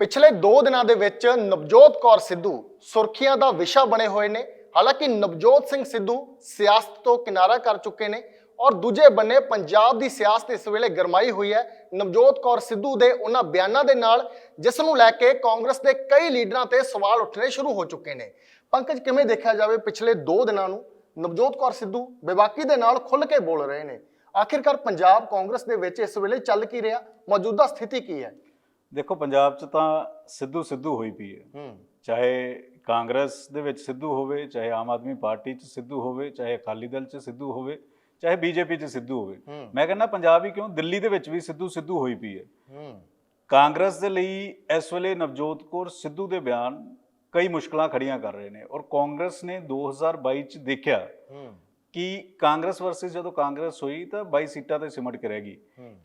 ਪਿਛਲੇ 2 ਦਿਨਾਂ ਦੇ ਵਿੱਚ ਨਵਜੋਤ ਕੌਰ ਸਿੱਧੂ ਸੁਰਖੀਆਂ ਦਾ ਵਿਸ਼ਾ ਬਣੇ ਹੋਏ ਨੇ। ਹਾਲਾਂਕਿ ਨਵਜੋਤ ਸਿੰਘ ਸਿੱਧੂ ਸਿਆਸਤ ਤੋਂ ਕਿਨਾਰਾ ਕਰ ਚੁੱਕੇ ਨੇ ਔਰ ਦੂਜੇ ਬੰਨੇ ਪੰਜਾਬ ਦੀ ਸਿਆਸਤ ਇਸ ਵੇਲੇ ਗਰਮਾਈ ਹੋਈ ਹੈ। ਨਵਜੋਤ ਕੌਰ ਸਿੱਧੂ ਦੇ ਉਹਨਾਂ ਬਿਆਨਾਂ ਦੇ ਨਾਲ ਜਿਸ ਨੂੰ ਲੈ ਕੇ ਕਾਂਗਰਸ ਦੇ ਕਈ ਲੀਡਰਾਂ ਤੇ ਸਵਾਲ ਉੱਠਣੇ ਸ਼ੁਰੂ ਹੋ ਚੁੱਕੇ ਨੇ। ਪੰਕਜ ਕਿਵੇਂ ਦੇਖਿਆ ਜਾਵੇ ਪਿਛਲੇ 2 ਦਿਨਾਂ ਨੂੰ? ਨਵਜੋਤ ਕੌਰ ਸਿੱਧੂ ਬੇਬਾਕੀ ਦੇ ਨਾਲ ਖੁੱਲ੍ਹ ਕੇ ਬੋਲ ਰਹੇ ਨੇ। ਆਖਿਰਕਾਰ ਪੰਜਾਬ ਕਾਂਗਰਸ ਦੇ ਵਿੱਚ ਇਸ ਵੇਲੇ ਚੱਲ ਕੀ ਰਿਹਾ? ਮੌਜੂਦਾ ਸਥਿਤੀ ਕੀ ਹੈ? ਦੇਖੋ ਪੰਜਾਬ 'ਚ ਤਾਂ ਸਿੱਧੂ ਸਿੱਧੂ ਹੋਈ ਪਈ ਹੈ। ਹੂੰ। ਚਾਹੇ ਕਾਂਗਰਸ ਦੇ ਵਿੱਚ ਸਿੱਧੂ ਹੋਵੇ ਚਾਹੇ ਆਮ ਆਦਮੀ ਪਾਰਟੀ 'ਚ ਸਿੱਧੂ ਹੋਵੇ ਚਾਹੇ ਅਕਾਲੀ ਦਲ 'ਚ ਸਿੱਧੂ ਹੋਵੇ ਚਾਹੇ ਬੀਜੇਪੀ 'ਚ ਸਿੱਧੂ ਹੋਵੇ। ਮੈਂ ਕਹਿੰਦਾ ਪੰਜਾਬ ਹੀ ਕਿਉਂ? ਦਿੱਲੀ ਦੇ ਵਿੱਚ ਵੀ ਸਿੱਧੂ ਸਿੱਧੂ ਹੋਈ ਪਈ ਹੈ। ਹੂੰ। ਕਾਂਗਰਸ ਦੇ ਲਈ ਇਸ ਵੇਲੇ ਨਵਜੋਤ ਕੌਰ ਸਿੱਧੂ ਦੇ ਬਿਆਨ ਕਈ ਮੁਸ਼ਕਲਾਂ ਖੜੀਆਂ ਕਰ ਰਹੇ ਨੇ ਔਰ ਕਾਂਗਰਸ ਨੇ 2022 'ਚ ਦੇਖਿਆ ਕਿ ਕਾਂਗਰਸ ਵਰਸਸ ਜਦੋਂ ਕਾਂਗਰਸ ਹੋਈ ਤਾਂ 22 ਸੀਟਾਂ ਤੇ ਸਿਮਟ ਕੇ ਰਹਿ ਗਈ।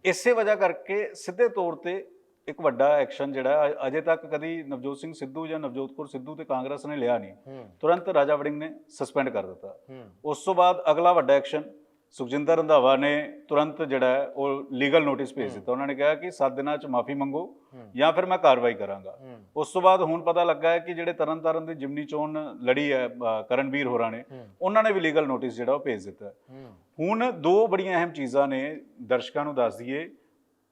ਇਸੇ ਵਜ੍ਹਾ ਕਰਕੇ ਸਿੱਧੇ ਤੌਰ ਤੇ ਇੱਕ ਵੱਡਾ ਐਕਸ਼ਨ ਜਿਹੜਾ ਅਜੇ ਤੱਕ ਕਦੀ ਨਵਜੋਤ ਸਿੰਘ ਸਿੱਧੂ ਜਾਂ ਨਵਜੋਤ ਕੌਰ ਸਿੱਧੂ ਤੇ ਕਾਂਗਰਸ ਨੇ ਲਿਆ ਨਹੀਂ। ਤੁਰੰਤ ਰਾਜਾ ਵੜਿੰਗ ਨੇ ਸਸਪੈਂਡ ਕਰ ਦਿੱਤਾ। ਉਸ ਤੋਂ ਬਾਅਦ ਅਗਲਾ ਵੱਡਾ ਐਕਸ਼ਨ ਸੁਖਜਿੰਦਰ ਰੰਧਾਵਾ ਨੇ ਤੁਰੰਤ ਜਿਹੜਾ ਉਹ ਲੀਗਲ ਨੋਟਿਸ ਭੇਜ ਦਿੱਤਾ। ਉਹਨਾਂ ਨੇ ਕਿਹਾ ਕਿ 7 ਦਿਨਾਂ 'ਚ ਮਾਫੀ ਮੰਗੋ ਜਾਂ ਫਿਰ ਮੈਂ ਕਾਰਵਾਈ ਕਰਾਂਗਾ। ਉਸ ਤੋਂ ਬਾਅਦ ਹੁਣ ਪਤਾ ਲੱਗਾ ਹੈ ਕਿ ਜਿਹੜੇ ਤਰਨਤਾਰਨ ਦੀ ਜਿਮਨੀ ਚੋਣ ਲੜੀ ਹੈ ਕਰਨਵੀਰ ਹੋਰਾਂ ਨੇ ਉਹਨਾਂ ਨੇ ਵੀ ਲੀਗਲ ਨੋਟਿਸ ਜਿਹੜਾ ਉਹ ਭੇਜ ਦਿੱਤਾ। ਹੁਣ ਦੋ ਬੜੀਆਂ ਅਹਿਮ ਚੀਜ਼ਾਂ ਨੇ ਦਰਸ਼ਕਾਂ ਨੂੰ ਦੱਸ ਦਈਏ।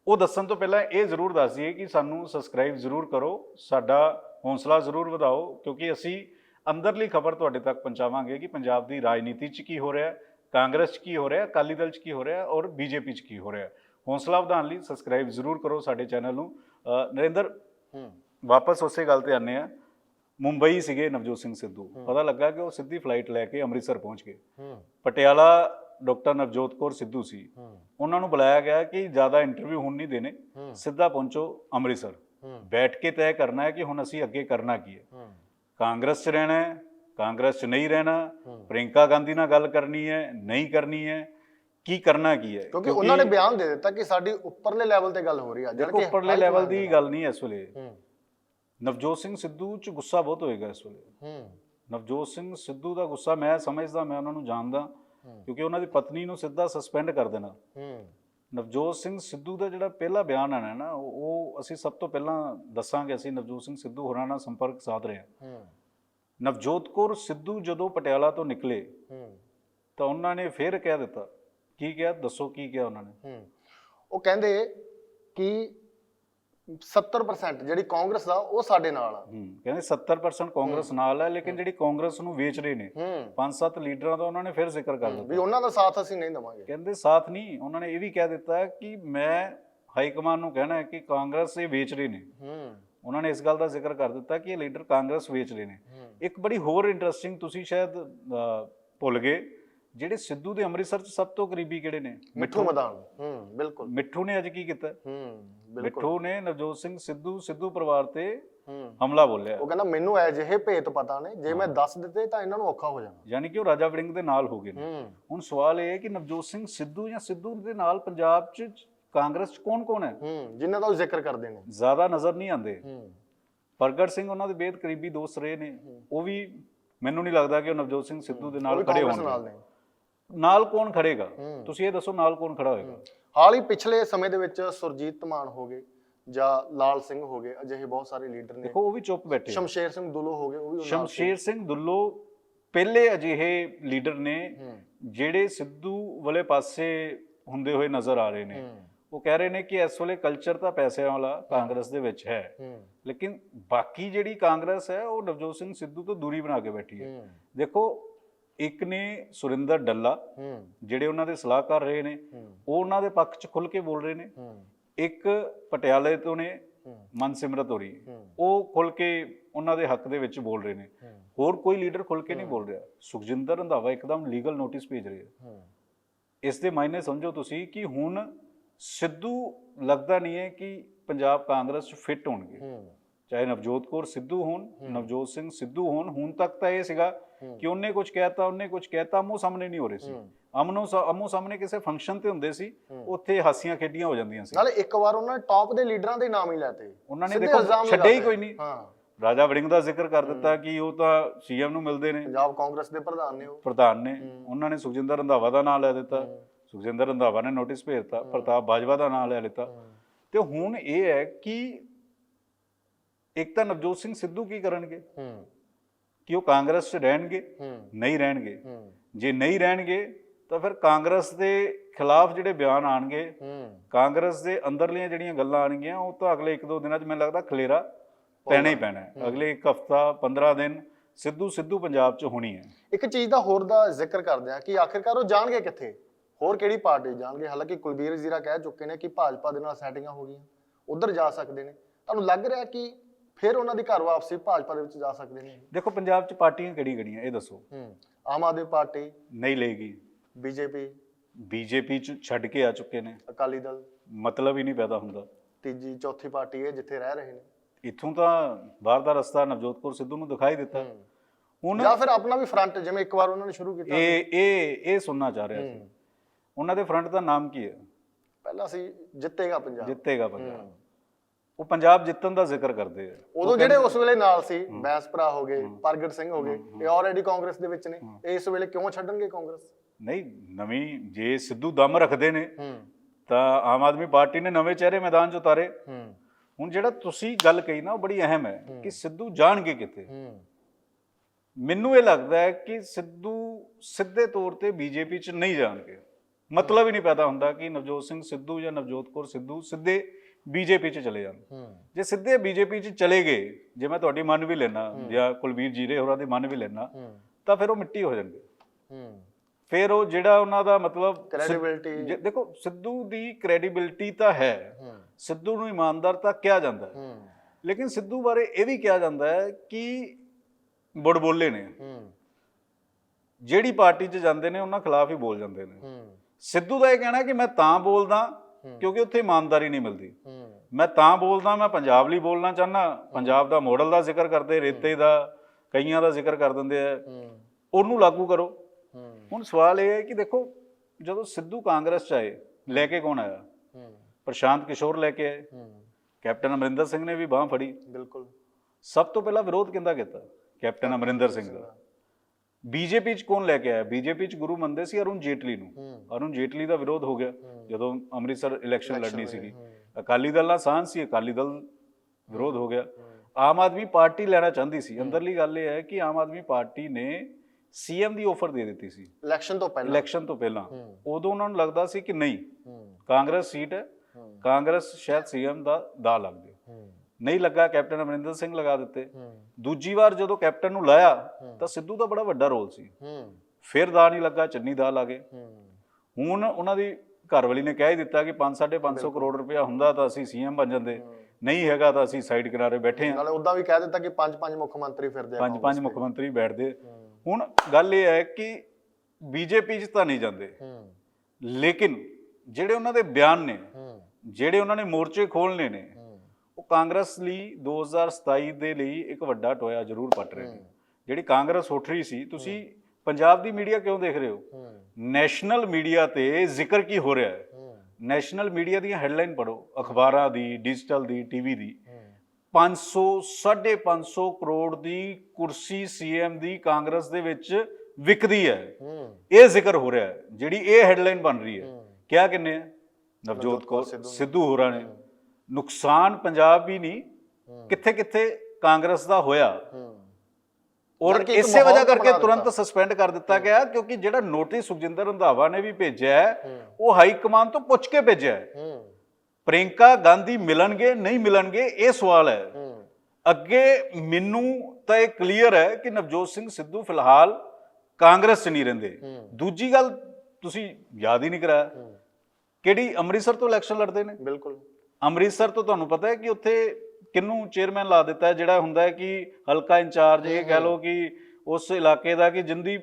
ਉਹ ਦੱਸਣ ਤੋਂ ਪਹਿਲਾਂ ਇਹ ਜ਼ਰੂਰ ਦੱਸ ਦਈਏ ਕਿ ਸਾਨੂੰ ਸਬਸਕ੍ਰਾਈਬ ਜ਼ਰੂਰ ਕਰੋ ਸਾਡਾ ਹੌਸਲਾ ਜ਼ਰੂਰ ਵਧਾਓ ਕਿਉਂਕਿ ਅਸੀਂ ਅੰਦਰਲੀ ਖਬਰ ਤੁਹਾਡੇ ਤੱਕ ਪਹੁੰਚਾਵਾਂਗੇ ਕਿ ਪੰਜਾਬ ਦੀ ਰਾਜਨੀਤੀ 'ਚ ਕੀ ਹੋ ਰਿਹਾ ਹੈ ਕਾਂਗਰਸ 'ਚ ਕੀ ਹੋ ਰਿਹਾ ਹੈ ਅਕਾਲੀ ਦਲ 'ਚ ਕੀ ਹੋ ਰਿਹਾ ਹੈ ਔਰ ਬੀਜੇਪੀ 'ਚ ਕੀ ਹੋ ਰਿਹਾ ਹੈ। ਹੌਸਲਾ ਵਧਾਉਣ ਲਈ ਸਬਸਕ੍ਰਾਈਬ ਜ਼ਰੂਰ ਕਰੋ ਸਾਡੇ ਚੈਨਲ ਨੂੰ। ਨਰਿੰਦਰ ਹੂੰ। ਵਾਪਸ ਉਸੇ ਗੱਲ ਤੇ ਆਨੇ ਆ ਮੁੰਬਈ ਸੀਗੇ ਨਵਜੋਤ ਸਿੰਘ ਸਿੱਧੂ। ਪਤਾ ਲੱਗਾ ਕਿ ਉਹ ਸਿੱਧੀ ਫਲਾਈਟ ਲੈ ਕੇ ਅੰਮ੍ਰਿਤਸਰ ਪਹੁੰਚ ਗਏ। ਹੂੰ। ਪਟਿਆਲਾ ਡਾਕਟਰ ਨਵਜੋਤ ਕੌਰ ਸਿੱਧੂ ਸੀ ਹੂੰ। ਉਹਨਾਂ ਨੂੰ ਬੁਲਾਇਆ ਗਿਆ ਕਿ ਜ਼ਿਆਦਾ ਇੰਟਰਵਿਊ ਹੁਣ ਨਹੀਂ ਦੇਣੇ ਹੂੰ। ਸਿੱਧਾ ਪਹੁੰਚੋ ਅੰਮ੍ਰਿਤਸਰ। ਹੂੰ। ਬੈਠ ਕੇ ਤੈਅ ਕਰਨਾ ਹੈ ਕਿ ਹੁਣ ਅਸੀਂ ਅੱਗੇ ਕਰਨਾ ਕੀ ਹੈ। ਹੂੰ। ਕਾਂਗਰਸ 'ਚ ਰਹਿਣਾ ਹੈ ਕਾਂਗਰਸ 'ਚ ਨਹੀਂ ਰਹਿਣਾ ਹੂੰ। ਪ੍ਰਿੰਕਾ ਗਾਂਧੀ ਨਾਲ ਗੱਲ ਕਰਨੀ ਹੈ ਨਹੀਂ ਕਰਨੀ ਹੈ ਕੀ ਕਰਨਾ ਕੀ ਹੈ? ਕਿਉਂਕਿ ਉਹਨਾਂ ਨੇ ਬਿਆਨ ਦੇ ਦਿੱਤਾ ਕਿ ਸਾਡੀ ਉੱਪਰਲੇ ਲੈਵਲ ਤੇ ਗੱਲ ਹੋ ਰਹੀ ਆ ਦੇਖੋ ਉੱਪਰਲੇ ਲੈਵਲ ਦੀ ਗੱਲ ਨਹੀਂ ਹੈ ਇਸ ਵੇਲੇ। ਹੂੰ। ਨਵਜੋਤ ਸਿੰਘ ਸਿੱਧੂ 'ਚ ਗੁੱਸਾ ਬਹੁਤ ਹੋਏਗਾ ਇਸ ਵੇਲੇ। ਹੂੰ। ਨਵਜੋਤ ਸਿੰਘ ਸਿੱਧੂ ਦਾ ਗੁੱਸਾ ਮੈਂ ਸਮਝਦਾ ਮੈਂ ਉਹਨਾਂ ਨੂੰ ਜਾਣਦਾ। ਹੂੰ। ਕਿਉਂਕਿ ਉਹਨਾਂ ਦੀ ਪਤਨੀ ਨੂੰ ਸਿੱਧਾ ਸਸਪੈਂਡ ਕਰ ਦੇਣਾ। ਹੂੰ। ਨਵਜੋਤ ਸਿੰਘ ਸਿੱਧੂ ਦਾ ਜਿਹੜਾ ਪਹਿਲਾ ਬਿਆਨ ਆਣਾ ਨਾ ਉਹ ਅਸੀਂ ਸਭ ਤੋਂ ਪਹਿਲਾਂ ਦੱਸਾਂਗੇ ਅਸੀਂ ਨਵਜੋਤ ਸਿੰਘ ਸਿੱਧੂ ਹੋਰਾਂ ਨਾਲ ਸੰਪਰਕ ਸਾਧ ਰਹੇ ਹਾਂ। ਹੂੰ। ਨਵਜੋਤ ਕੌਰ ਸਿੱਧੂ ਜਦੋਂ ਪਟਿਆਲਾ ਤੋਂ ਨਿਕਲੇ ਹੂੰ। ਤਾਂ ਉਹਨਾਂ ਨੇ ਫੇਰ ਕਹਿ ਦਿੱਤਾ। ਕੀ ਕਿਹਾ? ਦੱਸੋ ਕੀ ਕਿਹਾ ਉਹਨਾਂ ਨੇ? ਹੂੰ। ਉਹ ਕਹਿੰਦੇ ਕਿ 70% ਜਿਹੜੀ ਕਾਂਗਰਸ ਆ ਉਹ ਸਾਡੇ ਨਾਲ ਆ। ਹੂੰ ਕਹਿੰਦੇ 70% ਕਾਂਗਰਸ ਨਾਲ ਹੈ ਲੇਕਿਨ ਜਿਹੜੀ ਕਾਂਗਰਸ ਨੂੰ ਵੇਚ ਰਹੇ ਨੇ ਪੰਜ ਸੱਤ ਲੀਡਰਾਂ ਦਾ ਉਹਨਾਂ ਨੇ ਫਿਰ ਜ਼ਿਕਰ ਕਰ ਵੀ ਦਿੱਤਾ। ਉਹਨਾਂ ਦਾ ਸਾਥ ਅਸੀਂ ਨਹੀਂ ਦਵਾਂਗੇ। ਕਹਿੰਦੇ ਸਾਥ ਨਹੀਂ ਉਹਨਾਂ ਨੇ ਇਹ ਵੀ ਕਹਿ ਦਿੱਤਾ ਕਿ ਮੈਂ ਹਾਈ ਕਮਾਨ ਨੂੰ ਕਹਿਣਾ ਹੈ ਕਿ ਕਾਂਗਰਸ ਇਹ ਵੇਚ ਰਹੇ ਨੇ। ਹੂੰ। ਉਹਨਾਂ ਨੇ ਇਸ ਗੱਲ ਦਾ ਜ਼ਿਕਰ ਕਰ ਦਿੱਤਾ ਕਿ ਇਹ ਲੀਡਰ ਕਾਂਗਰਸ ਵੇਚ ਰਹੇ ਨੇ। ਇੱਕ ਬੜੀ ਹੋਰ ਇੰਟਰਸਟਿੰਗ ਤੁਸੀਂ ਸ਼ਾਇਦ ਭੁੱਲ ਗਏ। ਜਿਹੜੇ ਸਿੱਧੂ ਦੇ ਅੰਮ੍ਰਿਤਸਰ 'ਚ ਸਭ ਤੋਂ ਕਰੀਬੀ ਕਿਹੜੇ ਨੇ? ਮਿੱਠੂ ਮਦਾਨ। ਹੂੰ ਬਿਲਕੁਲ। ਮਿੱਠੂ ਨੇ ਅੱਜ ਕੀ ਕੀਤਾ? ਹੂੰ ਬਿਲਕੁਲ। ਮਿੱਠੂ ਨੇ ਨਵਜੋਤ ਸਿੰਘ ਸਿੱਧੂ ਸਿੱਧੂ ਪਰਿਵਾਰ ਤੇ ਹੂੰ। ਹਮਲਾ ਬੋਲਿਆ। ਉਹ ਕਹਿੰਦਾ ਮੈਨੂੰ ਐ ਜਿਹੇ ਭੇਤ ਪਤਾ ਨੇ ਜੇ ਮੈਂ ਦੱਸ ਦਿੱਤੇ ਤਾਂ ਇਹਨਾਂ ਨੂੰ ਔਖਾ ਹੋ ਜਾਣਾ। ਯਾਨੀ ਕਿ ਉਹ ਰਾਜਾ ਵੜਿੰਗ ਦੇ ਨਾਲ ਹੋ ਗਏ ਨੇ। ਹੂੰ। ਹੁਣ ਸਵਾਲ ਇਹ ਹੈ ਕਿ ਨਵਜੋਤ ਸਿੰਘ ਸਿੱਧੂ ਜਾਂ ਸਿੱਧੂ ਦੇ ਨਾਲ ਪੰਜਾਬ 'ਚ ਕਾਂਗਰਸ 'ਚ ਕੌਣ-ਕੌਣ ਹੈ? ਹੂੰ ਜਿਨ੍ਹਾਂ ਦਾ ਉਹ ਜ਼ਿਕਰ ਕਰਦੇ ਨੇ। ਜ਼ਿਆਦਾ ਨਜ਼ਰ ਨਹੀਂ ਆਉਂਦੇ। ਹੂੰ। ਪ੍ਰਗਟ ਸਿੰਘ ਉਹਨਾਂ ਦੇ ਬੇਦ ਕਰੀਬੀ ਦੋਸਤ ਰਹੇ ਨੇ। ਉਹ ਵੀ ਮੈਨੂੰ ਨਹੀਂ ਲੱਗਦਾ ਕਿ ਉਹ ਨਵਜੋਤ ਸਿੰਘ ਸਿੱਧੂ ਦੇ ਨਾਲ ਖੜੇ ਹੋਣਗੇ। ਨਾਲ ਕੌਣ ਖੜੇਗਾ। ਤੁਸੀਂ ਇਹ ਦੱਸੋ ਨਾਲ ਕੌਣ ਖੜਾ ਹੋਏਗਾ? ਹਾਲ ਹੀ ਪਿਛਲੇ ਸਮੇਂ ਦੇ ਵਿੱਚ ਸੁਰਜੀਤ ਧਮਾਨ ਹੋ ਗਏ ਜਾਂ ਲਾਲ ਸਿੰਘ ਹੋ ਗਏ ਅਜਿਹੇ ਬਹੁਤ ਸਾਰੇ ਲੀਡਰ ਨੇ। ਦੇਖੋ ਉਹ ਵੀ ਚੁੱਪ ਬੈਠੇ ਸ਼ਮਸ਼ੇਰ ਸਿੰਘ ਦੁੱਲੋ ਹੋ ਗਏ ਉਹ ਵੀ ਉਹਨਾਂ। ਸ਼ਮਸ਼ੇਰ ਸਿੰਘ ਦੁੱਲੋ ਪਹਿਲੇ ਅਜਿਹੇ ਲੀਡਰ ਨੇ ਜਿਹੜੇ ਸਿੱਧੂ ਵਾਲੇ ਪਾਸੇ ਹੁੰਦੇ ਹੋਏ ਨਜ਼ਰ ਆ ਰਹੇ ਨੇ। ਉਹ ਕਹਿ ਰਹੇ ਨੇ ਕਿ ਇਸ ਵੇਲੇ ਕਲਚਰ ਤਾਂ ਪੈਸਿਆਂ ਵਾਲਾ ਕਾਂਗਰਸ ਦੇ ਵਿੱਚ ਹੈ। ਲੇਕਿਨ ਬਾਕੀ ਜਿਹੜੀ ਕਾਂਗਰਸ ਹੈ ਉਹ ਨਵਜੋਤ ਸਿੰਘ ਸਿੱਧੂ ਤੋਂ ਦੂਰੀ ਬਣਾ ਕੇ ਬੈਠੀ ਹੂੰ। ਦੇਖੋ ਇੱਕ ਨੇ ਸੁਰਿੰਦਰ ਡੱਲਾ ਜਿਹੜੇ ਉਹਨਾਂ ਦੇ ਸਲਾਹਕਾਰ ਰਹੇ ਨੇ ਉਹ ਉਹਨਾਂ ਦੇ ਪੱਖ 'ਚ ਖੁੱਲ ਕੇ ਬੋਲ ਰਹੇ ਨੇ। ਇੱਕ ਪਟਿਆਲੇ ਤੋਂ ਨੇ ਮਨਸਿਮਰਤ ਹੋਰੀ। ਉਹ ਖੁੱਲ ਕੇ ਉਹਨਾਂ ਦੇ ਹੱਕ ਦੇ ਵਿੱਚ ਬੋਲ ਰਹੇ ਨੇ। ਹੋਰ ਕੋਈ ਲੀਡਰ ਖੁੱਲ ਕੇ ਨਹੀਂ ਬੋਲ ਰਿਹਾ। ਸੁਖਜਿੰਦਰ ਰੰਧਾਵਾ ਇੱਕਦਮ ਲੀਗਲ ਨੋਟਿਸ ਭੇਜ ਰਹੇ। ਇਸ ਦੇ ਮਾਇਨੇ ਸਮਝੋ ਤੁਸੀਂ ਕਿ ਹੁਣ ਸਿੱਧੂ ਲੱਗਦਾ ਨਹੀਂ ਹੈ ਕਿ ਪੰਜਾਬ ਕਾਂਗਰਸ 'ਚ ਫਿੱਟ ਹੋਣਗੇ। ਚਾਹੇ ਨਵਜੋਤ ਕੌਰ ਸਿੱਧੂ ਹੋਣ ਨਵਜੋਤ ਸਿੰਘ ਸਿੱਧੂ ਹੋਣ ਹੁਣ ਤੱਕ ਤਾਂ ਇਹ ਸੀਗਾ। ਕਿ ਉਹਨੇ ਕੁਝ ਕਹਿਤਾ ਉਹਨੇ ਕੁਝ ਕਹਿਤਾ ਆਮੋ ਸਾਹਮਣੇ ਨਹੀਂ ਹੋ ਰਹੇ ਸੀ। ਅਮਨੋ ਆਮੋ ਸਾਹਮਣੇ ਕਿਸੇ ਫੰਕਸ਼ਨ ਤੇ ਹੁੰਦੇ ਸੀ। ਉੱਥੇ ਹਾਸੀਆਂ ਖੇਡੀਆਂ ਹੋ ਜਾਂਦੀਆਂ ਸੀ ਨਾਲੇ ਇੱਕ ਵਾਰ ਉਹਨਾਂ ਨੇ ਟੌਪ ਦੇ ਲੀਡਰਾਂ ਦੇ ਨਾਮ ਹੀ ਲੈਤੇ ਉਹਨਾਂ ਨੇ ਦੇਖੋ ਛੱਡਿਆ ਹੀ। ਕੋਈ ਨਹੀਂ ਹਾਂ ਰਾਜਾ ਵੜਿੰਗ ਦਾ ਜ਼ਿਕਰ ਕਰ ਦਿੱਤਾ ਕਿ ਉਹ ਤਾਂ ਸੀਐਮ ਨੂੰ ਮਿਲਦੇ ਨੇ ਪੰਜਾਬ ਕਾਂਗਰਸ ਦੇ ਪ੍ਰਧਾਨ ਨੇ ਉਹ ਪ੍ਰਧਾਨ ਨੇ। ਉਹਨਾਂ ਨੇ ਸੁਖਜਿੰਦਰ ਰੰਧਾਵਾ ਦਾ ਨਾਮ ਲੈ ਦਿੱਤਾ। ਸੁਖਜਿੰਦਰ ਰੰਧਾਵਾ ਨੇ ਨੋਟਿਸ ਭੇਜਤਾ ਪ੍ਰਤਾਪ ਬਾਜਵਾ ਦਾ ਨਾਮ ਲੈ ਲਿੱਤਾ। ਤੇ ਹੁਣ ਇਹ ਹੈ ਕਿ ਇੱਕ ਤਾਂ ਨਵਜੋਤ ਸਿੰਘ ਸਿੱਧੂ ਕੀ ਕਰਨਗੇ? ਹੂੰ। ਕਿ ਉਹ ਕਾਂਗਰਸ 'ਚ ਰਹਿਣਗੇ ਹੂੰ। ਨਹੀਂ ਰਹਿਣਗੇ। ਹੂੰ। ਜੇ ਨਹੀਂ ਰਹਿਣਗੇ ਤਾਂ ਫਿਰ ਕਾਂਗਰਸ ਦੇ ਖਿਲਾਫ ਜਿਹੜੇ ਬਿਆਨ ਆਣਗੇ ਹੂੰ। ਕਾਂਗਰਸ ਦੇ ਅੰਦਰਲੀਆਂ ਜਿਹੜੀਆਂ ਗੱਲਾਂ ਆਣਗੀਆਂ ਉਹ ਤਾਂ ਅਗਲੇ 1-2 ਦਿਨਾਂ 'ਚ ਮੈਨੂੰ ਲੱਗਦਾ ਖਲੇਰਾ ਪੈਣਾ ਹੀ ਪੈਣਾ। ਅਗਲੇ ਇੱਕ ਹਫਤਾ 15 ਦਿਨ ਸਿੱਧੂ ਸਿੱਧੂ ਪੰਜਾਬ 'ਚ ਹੋਣੀ ਹੈ। ਇੱਕ ਚੀਜ਼ ਦਾ ਹੋਰ ਦਾ ਜ਼ਿਕਰ ਕਰਦੇ ਆ ਕਿ ਆਖਿਰਕਾਰ ਉਹ ਜਾਣਗੇ ਕਿੱਥੇ? ਹੋਰ ਕਿਹੜੀ ਪਾਰਟੀ ਜਾਣਗੇ? ਹਾਲਾਂਕਿ ਕੁਲਬੀਰ ਜ਼ੀਰਾ ਕਹਿ ਚੁੱਕੇ ਨੇ ਕਿ ਭਾਜਪਾ ਦੇ ਨਾਲ ਸੈਟਿੰਗਾਂ ਹੋ ਗਈਆਂ ਉਧਰ ਜਾ ਸਕਦੇ ਨੇ। ਤੁਹਾਨੂੰ ਲੱਗ ਰਿਹਾ ਕਿ ਫਿਰ ਉਹਨਾਂ ਦੀ ਘਰ ਵਾਪਸੀ ਭਾਜਪਾ ਦੇ ਵਿੱਚ ਜਾ ਸਕਦੇ ਨੇ। ਦੇਖੋ ਪੰਜਾਬ 'ਚ ਪਾਰਟੀਆਂ ਕਿਹੜੀ ਕਿਹੜੀਆਂ ਇਹ ਦੱਸੋ। ਹੂੰ ਆਮ ਆਦਮੀ ਪਾਰਟੀ ਨਹੀਂ ਲਏਗੀ। ਬੀਜੇਪੀ। ਬੀਜੇਪੀ 'ਚ ਛੱਡ ਕੇ ਆ ਚੁੱਕੇ ਨੇ। ਅਕਾਲੀ ਦਲ। ਮਤਲਬ ਹੀ ਨਹੀਂ ਪੈਦਾ ਹੁੰਦਾ। ਤੀਜੀ ਚੌਥੀ ਪਾਰਟੀ ਹੈ ਜਿੱਥੇ ਰਹਿ ਰਹੇ ਨੇ। ਇੱਥੋਂ ਤਾਂ ਬਾਹਰ ਦਾ ਰਸਤਾ ਨਵਜੋਤ ਕੌਰ ਸਿੱਧੂ ਨੂੰ ਦਿਖਾਈ ਦਿੱਤਾ। ਹੂੰ। ਹੁਣ ਜਾਂ ਫਿਰ ਆਪਣਾ ਵੀ ਫਰੰਟ ਜਿਵੇਂ ਇੱਕ ਵਾਰ ਉਹਨਾਂ ਨੇ ਸ਼ੁਰੂ ਕੀਤਾ। ਇਹ ਇਹ ਇਹ ਸੁਣਨਾ ਚਾਹ ਰਿਹਾ ਸੀ। ਉਹਨਾਂ ਦੇ ਫਰੰਟ ਦਾ ਨਾਮ ਕੀ ਹੈ? ਪਹਿਲਾਂ ਸੀ ਜਿੱਤੇਗਾ ਪੰਜਾਬ। ਜਿੱਤੇਗਾ ਪੰਜਾਬ। ਉਹ ਪੰਜਾਬ ਜਿੱਤਣ ਦਾ ਜ਼ਿਕਰ ਕਰਦੇ ਆ। ਉਦੋਂ ਜਿਹੜੇ ਉਸ ਵੇਲੇ ਨਾਲ ਸੀ ਬੈਂਸ ਭਰਾ ਹੋ ਗਏ ਪ੍ਰਗਟ ਸਿੰਘ ਹੋ ਗਏ ਇਹ ਆਲਰੇਡੀ ਕਾਂਗਰਸ ਦੇ ਵਿੱਚ ਨੇ। ਇਹ ਇਸ ਵੇਲੇ ਕਿਉਂ ਛੱਡਣਗੇ ਕਾਂਗਰਸ? ਨਹੀਂ ਨਵੀਂ ਜੇ ਸਿੱਧੂ ਦਮ ਰੱਖਦੇ ਨੇ ਤਾਂ ਆਮ ਆਦਮੀ ਪਾਰਟੀ ਨੇ ਨਵੇਂ ਚਿਹਰੇ ਮੈਦਾਨ 'ਚ ਉਤਾਰੇ। ਹੁਣ ਜਿਹੜਾ ਤੁਸੀਂ ਗੱਲ ਕਹੀ ਨਾ ਉਹ ਬੜੀ ਅਹਿਮ ਹੈ। ਕਿ ਸਿੱਧੂ ਜਾਣਗੇ ਕਿੱਥੇ? ਹੂੰ। ਮੈਨੂੰ ਇਹ ਲੱਗਦਾ ਹੈ ਕਿ ਸਿੱਧੂ ਸਿੱਧੇ ਤੌਰ ਤੇ ਬੀਜੇਪੀ 'ਚ ਨਹੀਂ ਜਾਣਗੇ। ਮਤਲਬ ਹੀ ਨਹੀਂ ਪੈਦਾ ਹੁੰਦਾ ਕਿ ਨਵਜੋਤ ਸਿੰਘ ਸਿੱਧੂ ਜਾਂ ਨਵਜੋਤ ਕੌਰ ਸਿੱਧੂ ਸਿੱਧੇ ਬੀਜੇਪੀ 'ਚ ਚਲੇ ਹੂੰ। ਜੇ ਸਿੱਧੇ ਬੀਜੇਪੀ 'ਚ ਚਲੇ ਗਏ ਜੇ ਮੈਂ ਤੁਹਾਡੀ ਮੰਨ ਵੀ ਲੈਣਾ ਜਾਂ ਕੁਲਬੀਰ ਜੀਰੇ ਹੋਰਾਂ ਦੀ ਮੰਨ ਵੀ ਲੈਣਾ ਤਾਂ ਫਿਰ ਉਹ ਮਿੱਟੀ ਹੋ ਜਾਣਗੇ। ਫਿਰ ਉਹ ਜਿਹੜਾ ਉਹਨਾਂ ਦਾ ਮਤਲਬ ਕ੍ਰੈਡੀਬਿਲਟੀ ਦੇਖੋ ਸਿੱਧੂ ਦੀ ਕ੍ਰੈਡੀਬਿਲਟੀ ਤਾਂ ਹੈ। ਸਿੱਧੂ ਨੂੰ ਇਮਾਨਦਾਰ ਤਾਂ ਕਿਹਾ ਜਾਂਦਾ ਹੈ। ਲੇਕਿਨ ਸਿੱਧੂ ਬਾਰੇ ਇਹ ਵੀ ਕਿਹਾ ਜਾਂਦਾ ਹੈ ਕਿ ਬੜਬੋਲੇ ਨੇ। ਜਿਹੜੀ ਪਾਰਟੀ 'ਚ ਜਾਂਦੇ ਨੇ ਉਹਨਾਂ ਖਿਲਾਫ ਹੀ ਬੋਲ ਜਾਂਦੇ ਨੇ। ਸਿੱਧੂ ਦਾ ਇਹ ਕਹਿਣਾ ਕਿ ਮੈਂ ਤਾਂ ਬੋਲਦਾ ਕਿਉਂਕਿ ਉੱਥੇ ਇਮਾਨਦਾਰੀ ਨਹੀਂ ਮਿਲਦੀ। ਮੈਂ ਤਾਂ ਬੋਲਦਾ ਮੈਂ ਪੰਜਾਬ ਲਈ ਬੋਲਣਾ ਚਾਹਨਾ ਪੰਜਾਬ ਦਾ ਮਾਡਲ ਦਾ ਜ਼ਿਕਰ ਕਰਦੇ ਰੇਤੇ ਦਾ ਕਈਆਂ ਦਾ ਜ਼ਿਕਰ ਕਰ ਦਿੰਦੇ ਆ। ਉਹਨੂੰ ਲਾਗੂ ਕਰੋ। ਹੁਣ ਸਵਾਲ ਇਹ ਹੈ ਕਿ ਦੇਖੋ ਜਦੋਂ ਸਿੱਧੂ ਕਾਂਗਰਸ ਚ ਆਏ ਲੈ ਕੇ ਕੌਣ ਆਇਆ? ਪ੍ਰਸ਼ਾਂਤ ਕਿਸ਼ੋਰ ਲੈ ਕੇ ਆਏ। ਕੈਪਟਨ ਅਮਰਿੰਦਰ ਸਿੰਘ ਨੇ ਵੀ ਬਾਹ ਫੜੀ। ਬਿਲਕੁਲ। ਸਭ ਤੋਂ ਪਹਿਲਾਂ ਵਿਰੋਧ ਕਿੰਦਾ ਕੀਤਾ? ਕੈਪਟਨ ਅਮਰਿੰਦਰ ਸਿੰਘ ਦਾ। ਬੀਜੇਪੀ ਚ ਕੌਣ ਲੈ ਕੇ ਆਇਆ? ਬੀਜੇਪੀ ਚ ਗੁਰੂ ਮੰਨਦੇ ਸੀ ਅਰੁਣ ਜੇਟਲੀ ਨੂੰ। ਅਰੁਣ ਜੇਟਲੀ ਦਾ ਵਿਰੋਧ ਹੋ ਗਿਆ ਜਦੋਂ ਅੰਮ੍ਰਿਤਸਰ ਇਲੈਕਸ਼ਨ ਲੜਨੀ ਸੀਗੀ। ਅਕਾਲੀ ਦਲ ਨਾਲ ਸਾਂਝ ਸੀ ਅਕਾਲੀ ਦਲ ਵਿਰੋਧ ਹੋ ਗਿਆ। ਆਮ ਆਦਮੀ ਪਾਰਟੀ ਲੈਣਾ ਚਾਹੁੰਦੀ ਸੀ। ਅੰਦਰਲੀ ਗੱਲ ਇਹ ਹੈ ਕਿ ਆਮ ਆਦਮੀ ਪਾਰਟੀ ਨੇ ਸੀਐਮ ਦੀ ਆਫਰ ਦੇ ਦਿੱਤੀ ਸੀ। ਇਲੈਕਸ਼ਨ ਤੋਂ ਪਹਿਲਾਂ। ਇਲੈਕਸ਼ਨ ਤੋਂ ਪਹਿਲਾਂ। ਉਦੋਂ ਉਹਨਾਂ ਨੂੰ ਲੱਗਦਾ ਸੀ ਕਿ ਨਹੀਂ। ਕਾਂਗਰਸ ਸੀਟ ਹੈ। ਕਾਂਗਰਸ ਸ਼ਾਇਦ ਸੀਐਮ ਦਾ ਦਾ ਲੱਗ ਜੇ ਨਹੀਂ ਲੱਗਾ ਕੈਪਟਨ ਅਮਰਿੰਦਰ ਸਿੰਘ ਲਗਾ ਦਿੱਤੇ। ਦੂਜੀ ਵਾਰ ਜਦੋਂ ਕੈਪਟਨ ਨੂੰ ਲਾਇਆ ਤਾਂ ਸਿੱਧੂ ਦਾ ਬੜਾ ਵੱਡਾ ਰੋਲ ਸੀ। ਫਿਰ ਦਾ ਨਹੀਂ ਲੱਗਾ ਚੰਨੀ ਦਾ ਲਾਗੇ। ਹੁਣ ਉਹਨਾਂ ਦੀ ਘਰਵਾਲੀ ਨੇ ਕਹਿ ਹੀ ਦਿੱਤਾ ਕਿ 5 550 ਕਰੋੜ ਰੁਪਇਆ ਹੁੰਦਾ ਤਾਂ ਅਸੀਂ ਸੀਐਮ ਬਣ ਜਾਂਦੇ। ਨਹੀਂ ਹੈਗਾ ਤਾਂ ਅਸੀਂ ਸਾਈਡ ਕਿਨਾਰੇ ਬੈਠੇ ਹਾਂ। ਨਾਲੇ ਉਦਾਂ ਵੀ ਕਹਿ ਦਿੱਤਾ ਕਿ ਪੰਜ ਪੰਜ ਮੁੱਖ ਮੰਤਰੀ ਫਿਰਦੇ ਆ ਪੰਜ ਪੰਜ ਮੁੱਖ ਮੰਤਰੀ ਬੈਠਦੇ। ਹੁਣ ਗੱਲ ਇਹ ਹੈ ਕਿ ਬੀਜੇਪੀ 'ਚ ਤਾਂ ਨਹੀਂ ਜਾਂਦੇ। ਲੇਕਿਨ ਜਿਹੜੇ ਉਹਨਾਂ ਦੇ ਬਿਆਨ ਨੇ ਜਿਹੜੇ ਉਹਨਾਂ ਨੇ ਮੋਰਚੇ ਖੋਲਨੇ ਨੇ ਉਹ ਕਾਂਗਰਸ ਲਈ 2027 ਦੇ ਲਈ ਇੱਕ ਵੱਡਾ ਟੋਇਆ ਜ਼ਰੂਰ ਪੱਟ ਰਹੇ ਨੇ। ਜਿਹੜੀ ਕਾਂਗਰਸ ਉੱਠ ਰਹੀ ਸੀ ਤੁਸੀਂ ਪੰਜਾਬ ਦੀ ਮੀਡੀਆ ਕਿਉਂ ਦੇਖ ਰਹੇ ਹੋ? ਨੈਸ਼ਨਲ ਮੀਡੀਆ ਤੇ ਜ਼ਿਕਰ ਕੀ ਹੋ ਰਿਹਾ ਹੈ? ਨੈਸ਼ਨਲ ਮੀਡੀਆ ਦੀਆਂ ਹੈਡਲਾਈਨ ਪੜੋ ਅਖਬਾਰਾਂ ਦੀ ਡਿਜੀਟਲ ਦੀ ਟੀਵੀ ਦੀ। ਹੂੰ। 500 550 ਕਰੋੜ ਦੀ ਕੁਰਸੀ ਸੀਐਮ ਦੀ ਕਾਂਗਰਸ ਦੇ ਵਿੱਚ ਵਿਕਦੀ ਹੈ। ਇਹ ਜ਼ਿਕਰ ਹੋ ਰਿਹਾ ਹੈ ਜਿਹੜੀ ਇਹ ਹੈਡਲਾਈਨ ਬਣ ਰਹੀ ਹੈ। ਹੂੰ। ਕਿਆ ਕਿੰਨੇ ਨਵਜੋਤ ਕੌਰ ਸਿੱਧੂ। ਹੋਰਾਂ ਨੇ। ਨੁਕਸਾਨ ਪੰਜਾਬ ਵੀ ਨਹੀਂ। ਕਿੱਥੇ ਕਿੱਥੇ ਕਾਂਗਰਸ ਦਾ ਹੋਇਆ। ਔਰ ਇਸੇ ਵਜ੍ਹਾ ਕਰਕੇ ਤੁਰੰਤ। ਸਸਪੈਂਡ ਕਰ ਦਿੱਤਾ ਗਿਆ ਕਿਉਂਕਿ ਜਿਹੜਾ ਨੋਟਿਸ ਸੁਖਜਿੰਦਰ ਰੰਧਾਵਾ ਨੇ ਵੀ ਭੇਜਿਆ ਹੈ। ਉਹ ਹਾਈ ਕਮਾਂਡ ਤੋਂ ਪੁੱਛ ਕੇ ਭੇਜਿਆ ਹੈ। ਪ੍ਰਿੰਕਾ ਗਾਂਧੀ ਮਿਲਣਗੇ ਨਹੀਂ ਮਿਲਣਗੇ ਇਹ ਸਵਾਲ ਹੈ। ਅੱਗੇ ਮੈਨੂੰ ਤਾਂ ਇਹ ਕਲੀਅਰ ਹੈ ਕਿ ਨਵਜੋਤ ਸਿੰਘ ਸਿੱਧੂ ਫਿਲਹਾਲ ਕਾਂਗਰਸ 'ਚ ਨਹੀਂ ਰਹਿੰਦੇ। ਦੂਜੀ ਗੱਲ ਤੁਸੀਂ ਯਾਦ ਹੀ ਨਹੀਂ ਕਰਾਇਆ। ਕਿਹੜੀ ਅੰਮ੍ਰਿਤਸਰ ਤੋਂ ਇਲੈਕਸ਼ਨ ਲੜਦੇ ਨੇ? ਬਿਲਕੁਲ। ਅੰਮ੍ਰਿਤਸਰ ਤੋਂ ਤੁਹਾਨੂੰ ਪਤਾ ਹੈ ਕਿ ਉੱਥੇ ਕਿਹਨੂੰ ਚੇਅਰਮੈਨ ਲਾ ਦਿੱਤਾ ਹੈ ਜਿਹੜਾ ਹੁੰਦਾ ਹੈ ਕਿ ਹਲਕਾ ਇੰਚਾਰਜ ਇਹ ਕਹਿ ਲਓ ਕਿ ਉਸ ਇਲਾਕੇ ਦਾ ਕਿ ਜਿੰਦੀ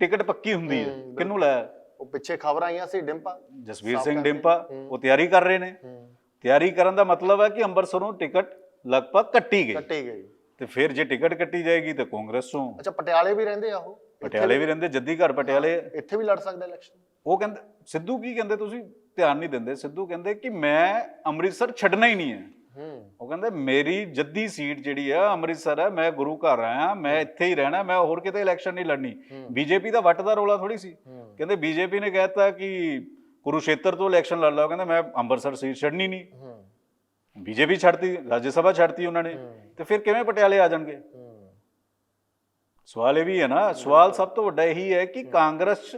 ਟਿਕਟ ਪੱਕੀ ਹੁੰਦੀ ਹੈ। ਕਿਹਨੂੰ ਲਾਇਆ? ਉਹ ਪਿੱਛੇ ਖਬਰ ਆਈਆਂ ਸੀ ਡਿੰਪਾ। ਜਸਵੀਰ ਸਿੰਘ। ਡਿੰਪਾ। ਉਹ ਤਿਆਰੀ ਕਰ ਰਹੇ ਨੇ। ਤਿਆਰੀ ਕਰਨ ਦਾ ਮਤਲਬ ਹੈ ਕਿ ਅੰਮ੍ਰਿਤਸਰੋਂ ਟਿਕਟ ਲਗਭਗ ਕੱਟੀ ਗਈ। ਕੱਟੀ ਗਈ। ਤੇ ਫਿਰ ਜੇ ਟਿਕਟ ਕੱਟੀ ਜਾਏਗੀ ਤੇ ਕਾਂਗਰਸ। ਤੋਂ ਅੱਛਾ ਪਟਿਆਲੇ ਵੀ ਰਹਿੰਦੇ ਆ ਉਹ? ਪਟਿਆਲੇ ਵੀ ਰਹਿੰਦੇ ਜੱਦੀ ਘਰ ਪਟਿਆਲੇ। ਇੱਥੇ ਵੀ ਲੜ ਸਕਦਾ ਇਲੈਕਸ਼ਨ ਉਹ ਕਹਿੰਦੇ ਸਿੱਧੂ ਕੀ ਕਹਿੰਦੇ ਤੁਸੀਂ? ਧਿਆਨ ਨਹੀਂ ਦਿੰਦੇ। ਸਿੱਧੂ ਕਹਿੰਦੇ ਕਿ ਮੈਂ ਅੰਮ੍ਰਿਤਸਰ ਛੱਡਣਾ ਹੀ ਨਹੀਂ ਹੈ। ਉਹ ਕਹਿੰਦੇ ਮੇਰੀ ਜੱਦੀ ਸੀਟ ਜਿਹੜੀ ਆ ਅੰਮ੍ਰਿਤਸਰ ਹੈ ਮੈਂ ਗੁਰੂ ਘਰ ਆਇਆ ਮੈਂ ਇੱਥੇ ਹੀ ਰਹਿਣਾ ਮੈਂ ਹੋਰ ਕਿਤੇ ਇਲੈਕਸ਼ਨ ਨਹੀਂ ਲੜਨੀ। ਬੀਜੇਪੀ ਦਾ ਵੱਟ ਦਾ ਰੋਲਾ ਥੋੜੀ ਸੀ। ਕਹਿੰਦੇ ਬੀਜੇਪੀ ਨੇ ਕਹਿਤਾ ਕਿ ਕੁਰੂਸ਼ੇਤਰ ਤੋਂ ਇਲੈਕਸ਼ਨ ਲੜ ਲਓ। ਕਹਿੰਦੇ ਮੈਂ ਅੰਮ੍ਰਿਤਸਰ ਸੀਟ ਛੱਡਣੀ ਨਹੀਂ। ਬੀਜੇਪੀ ਛੱਡਤੀ ਰਾਜ ਸਭਾ ਛੱਡਤੀ ਉਹਨਾਂ ਨੇ। ਤੇ ਫਿਰ ਕਿਵੇਂ ਪਟਿਆਲੇ ਆ ਜਾਣਗੇ? ਸਵਾਲ ਇਹ ਵੀ ਹੈ ਨਾ। ਸਵਾਲ ਸਭ ਤੋਂ ਵੱਡਾ ਇਹੀ ਹੈ ਕਿ ਕਾਂਗਰਸ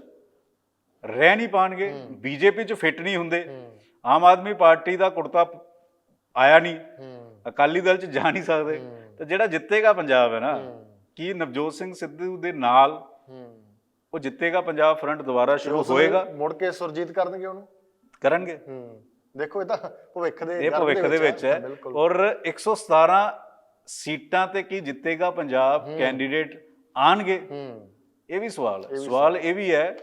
ਰਹਿ ਨਹੀਂ ਪਾਣਗੇ ਬੀਜੇਪੀ 'ਚ ਫਿੱਟ ਨਹੀਂ ਹੁੰਦੇ। ਆਮ ਆਦਮੀ ਪਾਰਟੀ ਦਾ ਕੁੜਤਾ ਆਇਆ ਨਹੀਂ। ਅਕਾਲੀ ਦਲ 'ਚ ਜਾ ਨਹੀਂ ਸਕਦੇ। ਤੇ ਜਿਹੜਾ ਜਿੱਤੇਗਾ ਪੰਜਾਬ ਹੈ ਨਾ ਕੀ ਨਵਜੋਤ ਸਿੰਘ ਸਿੱਧੂ ਦੇ ਨਾਲ ਉਹ ਜਿੱਤੇਗਾ ਪੰਜਾਬ ਫਰੰਟ ਦੁਬਾਰਾ ਸ਼ੁਰੂ ਹੋਏਗਾ? ਮੁੜ ਕੇ ਸੁਰਜੀਤ ਕਰ ਦੇਣਗੇ ਉਹਨੂੰ? ਕਰਨਗੇ। ਦੇਖੋ ਇਹ ਤਾਂ ਭਵਿੱਖ ਦੇ ਇਹ ਭਵਿੱਖ ਦੇ ਵਿੱਚ ਹੈ। ਔਰ 117 ਸੀਟਾਂ ਤੇ ਕੀ ਜਿੱਤੇਗਾ ਪੰਜਾਬ? ਕੈਂਡੀਡੇਟ ਆਣਗੇ। ਇਹ ਵੀ ਸਵਾਲ ਹੈ। ਸਵਾਲ ਇਹ ਵੀ ਹੈ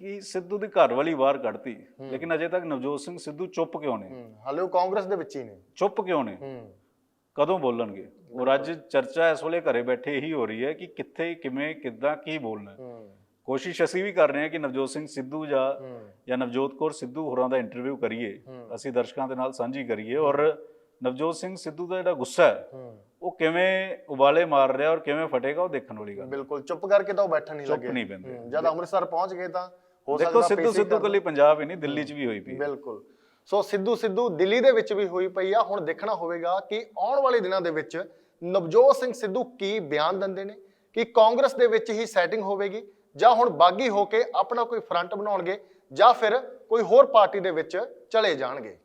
ਕਿ ਸਿੱਧੂ ਦੀ ਘਰ ਵਾਲੀ ਬਾਹਰ ਕੱਢਤੀ। ਲੇਕਿਨ ਅਜੇ ਤੱਕ ਨਵਜੋਤ ਸਿੰਘ ਸਿੱਧੂ ਚੁੱਪ ਕਿਉਂ ਨੇ? ਹਾਲੇ ਉਹ ਕਾਂਗਰਸ ਦੇ ਵਿੱਚ ਹੀ ਨੇ। ਚੁੱਪ ਕਿਉਂ ਨੇ? ਕਦੋਂ ਬੋਲਣਗੇ? ਔਰ ਅੱਜ ਚਰਚਾ ਇਸ ਵੇਲੇ ਘਰੇ ਬੈਠੇ ਹੀ ਹੋ ਰਹੀ ਹੈ ਕਿ ਕਿੱਥੇ ਕਿਵੇਂ ਕਿੱਦਾਂ ਕੀ ਬੋਲਣਾ। ਕੋਸ਼ਿਸ਼ ਅਸੀਂ ਵੀ ਕਰ ਰਹੇ ਹਾਂ ਕਿ ਨਵਜੋਤ ਸਿੰਘ ਸਿੱਧੂ ਜਾਂ ਜਾਂ ਨਵਜੋਤ ਕੌਰ ਸਿੱਧੂ ਹੋਰਾਂ ਦਾ ਇੰਟਰਵਿਊ ਕਰੀਏ। ਅਸੀਂ ਦਰਸ਼ਕਾਂ ਦੇ ਨਾਲ ਸਾਂਝੀ ਕਰੀਏ। ਔਰ ਨਵਜੋਤ ਸਿੰਘ ਸਿੱਧੂ ਦਾ ਜਿਹੜਾ ਗੁੱਸਾ ਹੈ ਉਹ ਕਿਵੇਂ ਉਬਾਲੇ ਮਾਰ ਰਿਹਾ ਔਰ ਕਿਵੇਂ ਫਟੇਗਾ ਉਹ ਦੇਖਣ ਵਾਲੀ ਗੱਲ। ਬਿਲਕੁਲ ਚੁੱਪ ਕਰਕੇ ਤਾਂ ਉਹ ਬੈਠਣ ਨਹੀਂ ਚੁੱਪ ਲੱਗੇ। ਨਹੀਂ ਪੈਂਦੇ। ਜਦ ਅੰਮ੍ਰਿਤਸਰ ਪਹੁੰਚ ਗਏ ਤਾਂ ਹੋ ਦੇਖੋ ਸਿੱਧੂ ਸਿੱਧੂ ਕੱਲੀ ਪੰਜਾਬ ਹੀ ਨਹੀਂ ਦਿੱਲੀ 'ਚ ਵੀ ਹੋਈ ਪਈ। ਬਿਲਕੁਲ। ਸੋ ਸਿੱਧੂ ਸਿੱਧੂ ਦਿੱਲੀ ਦੇ ਵਿੱਚ ਵੀ ਹੋਈ ਪਈ ਆ। ਹੁਣ ਦੇਖਣਾ ਹੋਵੇਗਾ ਕਿ ਆਉਣ ਵਾਲੇ ਦਿਨਾਂ ਦੇ ਵਿੱਚ ਨਵਜੋਤ ਸਿੰਘ ਸਿੱਧੂ ਕੀ ਬਿਆਨ ਦਿੰਦੇ ਨੇ ਕਿ ਕਾਂਗਰਸ ਦੇ ਵਿੱਚ ਹੀ ਸੈਟਿੰਗ ਹੋਵੇਗੀ ਜਾਂ ਹੁਣ ਬਾਗੀ ਹੋ ਕੇ ਆਪਣਾ ਕੋਈ ਫਰੰਟ ਬਣਾਉਣਗੇ ਜਾਂ ਫਿਰ ਕੋਈ ਹੋਰ ਪਾਰਟੀ ਦੇ ਵਿੱਚ ਚਲੇ ਜਾਣਗੇ।